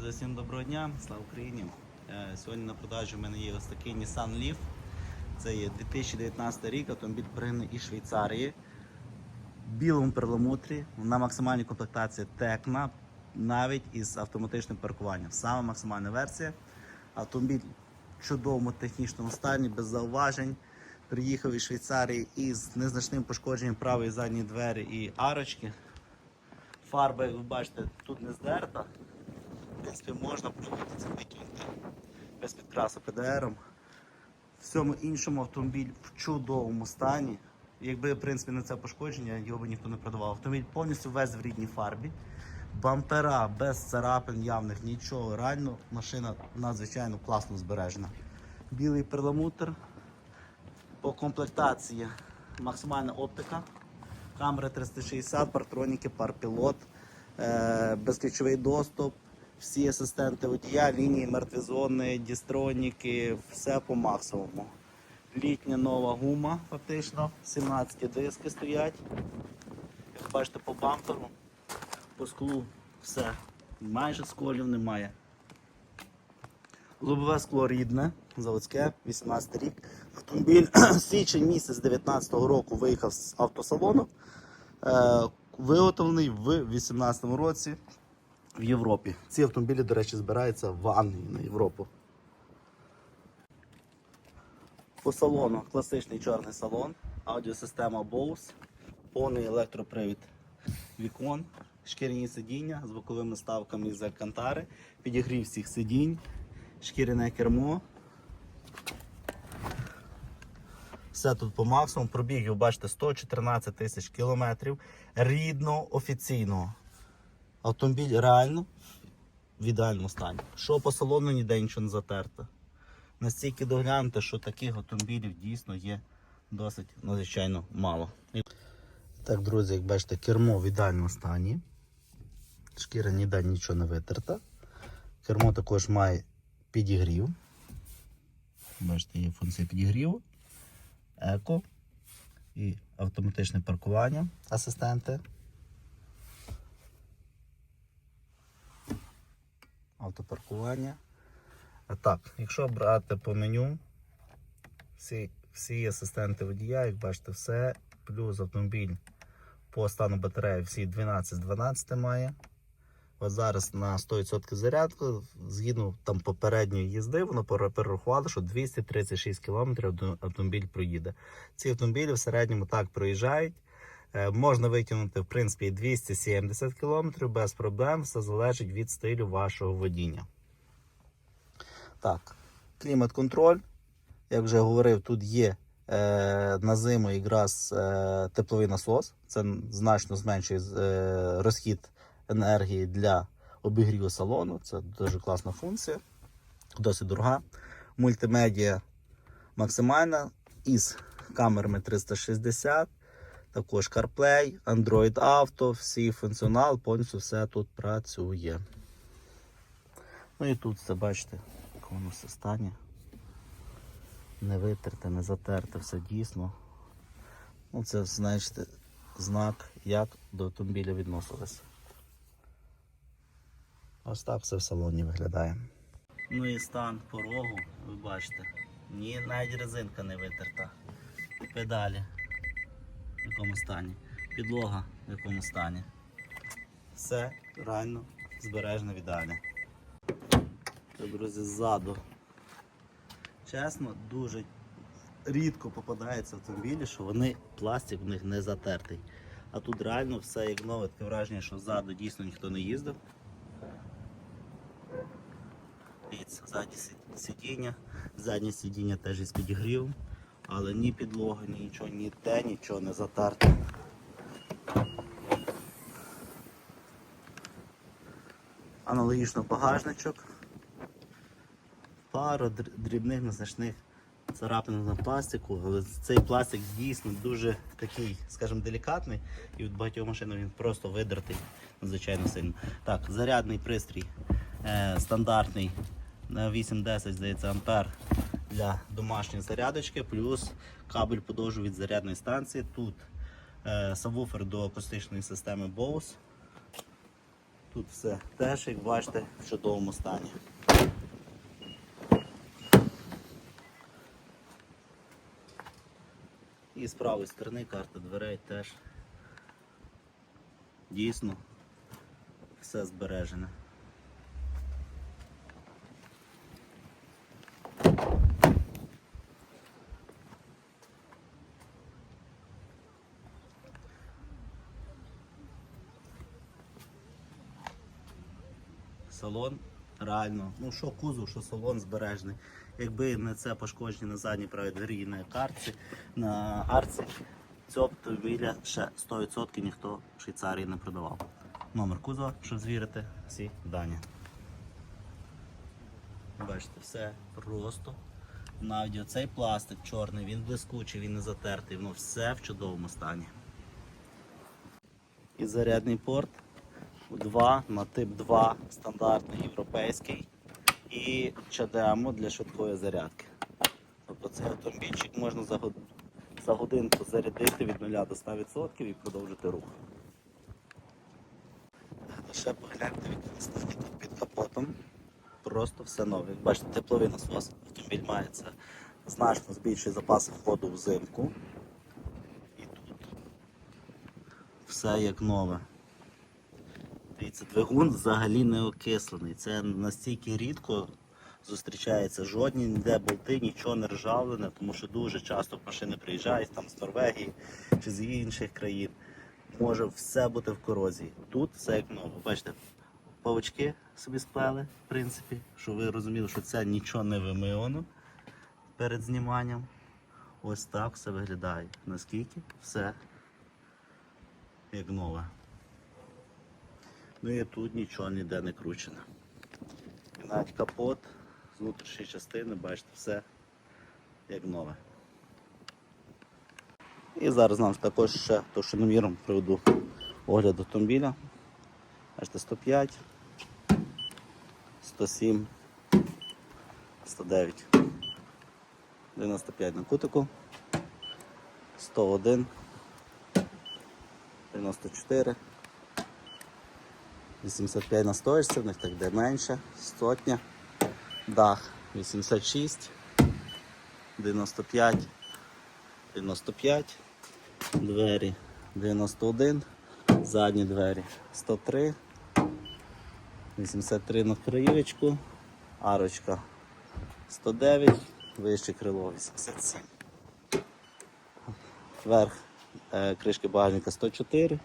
Друзі, всім доброго дня, слава Україні. Е, Сьогодні на продажі в мене є ось такий Nissan Leaf. Це є 2019 рік, автомобіль пригнаний із Швейцарії. В білому перламутрі, на максимальній комплектації Tecna, навіть із автоматичним паркуванням. Саме максимальна версія. Автомобіль в чудовому технічному стані, без зауважень. Приїхав із Швейцарії із незначним пошкодженням правої задньої двері і арочки. Фарба, як ви бачите, тут не здерта. В принципі, можна проїхатися викинути без підкрасу ПДРом. Всьому іншому автомобіль в чудовому стані. Якби в принципі не це пошкодження, його би ніхто не продавав. Автомобіль повністю весь в рідній фарбі. Бампера без царапин явних, нічого. Реально машина надзвичайно класно збережена. Білий перламутр. По комплектації максимальна оптика. Камери 360, партроніки, парпілот, е, безключовий доступ, всі асистенти водія, лінії, мертвізони, дістроніки, все по максимуму. Літня нова гума, фактично, 17 диски стоять. Як бачите, по бамперу, по склу все. Майже сколів немає. Лобове скло рідне, заводське, 18 рік. Автомобіль січень місяць 19 року виїхав з автосалону. Е, виготовлений в 18 році в Європі. Ці автомобілі, до речі, збираються в Англії на Європу. По салону класичний чорний салон, аудіосистема Bose, повний електропривід вікон, шкіряні сидіння з боковими ставками з алькантари, підігрів всіх сидінь, шкіряне кермо. Все тут по максимуму. Пробіг, бачите, 114 тисяч кілометрів рідного офіційного. Автомобіль реально в ідеальному стані. Що по салону ніде нічого не затерто. Настільки доглянути, що таких автомобілів дійсно є досить надзвичайно мало. Так, друзі, як бачите, кермо в ідеальному стані. Шкіра ніде нічого не витерта. Кермо також має підігрів. Бачите, є функція підігріву, еко і автоматичне паркування асистенти. Автопаркування. А так, якщо брати по меню, всі, всі асистенти водія, як бачите, все, плюс автомобіль по стану батареї всі 12 з 12 має. От зараз на 100% зарядку, згідно там попередньої їзди, воно пере- перерахувало, що 236 км автомобіль проїде. Ці автомобілі в середньому так проїжджають. Е, Можна витягнути в принципі 270 км без проблем, все залежить від стилю вашого водіння. Так, клімат-контроль. Як вже говорив, тут є е, на зиму якраз е, тепловий насос. Це значно зменшує е, розхід енергії для обігріву салону. Це дуже класна функція, досить дорога. Мультимедіа максимальна із камерами 360, також CarPlay, Android Auto, всі функціонал, повністю все тут працює. Ну і тут це бачите, в якому все стані. Не витерте, не затерте, все дійсно. Ну, це, знаєте, знак, як до автомобіля відносилися. Ось так все в салоні виглядає. Ну і стан порогу, ви бачите, ні, навіть резинка не витерта. Педалі в якому стані, підлога в якому стані. Все реально збережено в ідеалі. Друзі, ззаду. Чесно, дуже рідко попадаються автомобілі, що вони пластик в них не затертий. А тут реально все як нове, таке враження, що ззаду дійсно ніхто не їздив. Ззаді сидіння, заднє сидіння теж із підігрівом, але ні підлога, ні нічого, ні те, нічого не затерте. Аналогічно багажничок. Пару др- дрібних незначних царапин на пластику, але цей пластик дійсно дуже такий, скажімо, делікатний, і від багатьох машин він просто видертий надзвичайно сильно. Так, зарядний пристрій е, стандартний на 8-10, здається, ампер для домашньої зарядочки, плюс кабель подовжу від зарядної станції. Тут е, сабвуфер до акустичної системи Bose. Тут все теж, як бачите, в чудовому стані. І з правої сторони карта дверей теж дійсно все збережене. Салон реально, ну що кузов, що салон збережений. Якби не це пошкодження на задній правій двері на карці, на арці, цього автомобіля ще 100% ніхто в Швейцарії не продавав. Номер кузова, щоб звірити всі дані. Бачите, все просто. Навіть оцей пластик чорний, він блискучий, він не затертий, воно все в чудовому стані. І зарядний порт 2 на тип 2 стандартний європейський і чадемо для швидкої зарядки. Тобто цей автомобільчик можна за, год- за годинку зарядити від 0 до 100% і продовжити рух. Ще погляньте в якому тут під капотом. Просто все нове. Бачите, тепловий насос. Автомобіль має це значно збільшує запаси ходу взимку. І тут все як нове. Дивіться, двигун взагалі не окислений. Це настільки рідко зустрічається. Жодні ніде болти, нічого не ржавлене, тому що дуже часто машини приїжджають там з Норвегії чи з інших країн. Може все бути в корозії. Тут все як нове. Бачите, павочки собі сплели, в принципі, щоб ви розуміли, що це нічого не вимивано перед зніманням. Ось так все виглядає. Наскільки все як нове. Ну і тут нічого ніде не кручено. Навіть капот з внутрішньої частини, бачите, все як нове. І зараз нам також ще товщиноміром приведу огляд автомобіля. Бачите, 105, 107, 109, 95 на кутику, 101, 94. 85 на стоїчці, в них так де менше, сотня, дах 86, 95, 95, двері 91, задні двері 103, 83 на краєчку, арочка 109, вище крило 87. Верх е, кришки багажника 104.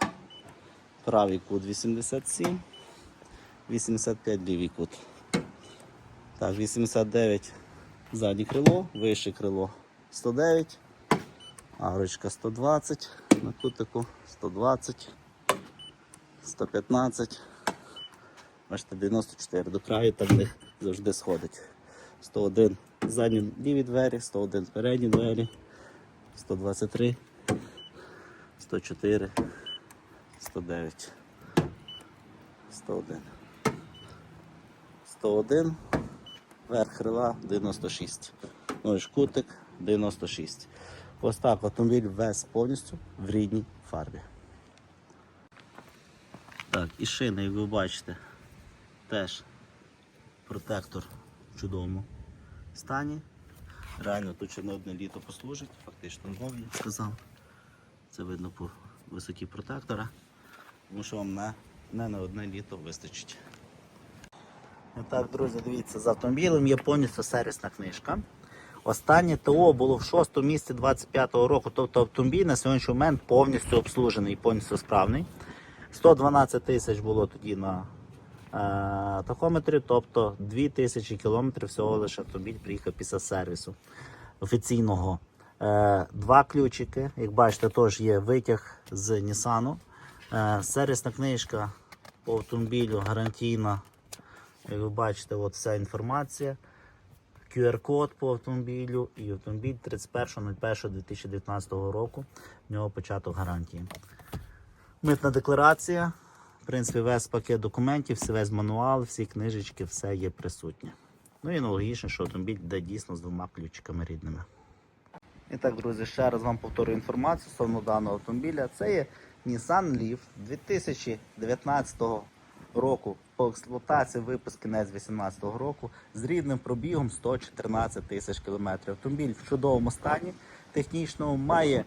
Правий кут 87, 85 лівий кут. Так, 89 заднє крило, вище крило 109, арочка 120 на кутику, 120, 115, бачите, 94. До краю так в завжди сходить. 101 задні ліві двері, 101 передні двері, 123, 104. 109, 101, 101, верх крила 96, ну і шкутик 96. Ось так автомобіль весь повністю в рідній фарбі. Так, і шини, як ви бачите, теж протектор в чудовому стані. Реально тут ще не одне літо послужить, фактично нові, я сказав. Це видно по висоті протектора, тому що вам не, не на одне літо вистачить. Так, друзі, дивіться, з автомобілем є повністю сервісна книжка. Останнє ТО було в 6 місці 25-го року, тобто автомобіль на сьогоднішній момент повністю обслужений повністю справний. 112 тисяч було тоді на е, тахометрі, тобто 2000 кілометрів всього лише автомобіль приїхав після сервісу офіційного. Е, два ключики, як бачите, теж є витяг з Нісану. Е, сервісна книжка по автомобілю гарантійна. Як ви бачите, от вся інформація. QR-код по автомобілю і автомобіль 31.01.2019 року. В нього початок гарантії. Митна декларація. В принципі, весь пакет документів, весь мануал, всі книжечки, все є присутнє. Ну і аналогічно, що автомобіль йде дійсно з двома ключиками рідними. І так, друзі, ще раз вам повторю інформацію стосовно даного автомобіля. Це є Nissan Leaf 2019 року по експлуатації, випуск кінець 2018 року з рідним пробігом 114 тисяч кілометрів. Автомобіль в чудовому стані технічному має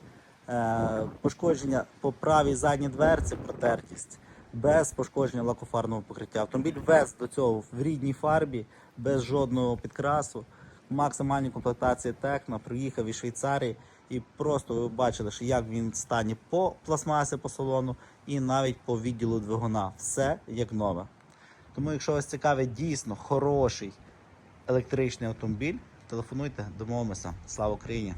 е, пошкодження по правій задній дверці, протертість, без пошкодження лакофарного покриття. Автомобіль вез до цього в рідній фарбі, без жодного підкрасу. Максимальні комплектації Текна, приїхав із Швейцарії і просто ви бачили, що як він в стані по пластмасі по салону і навіть по відділу двигуна. Все як нове. Тому, якщо вас цікавить дійсно хороший електричний автомобіль, телефонуйте, домовимося. Слава Україні!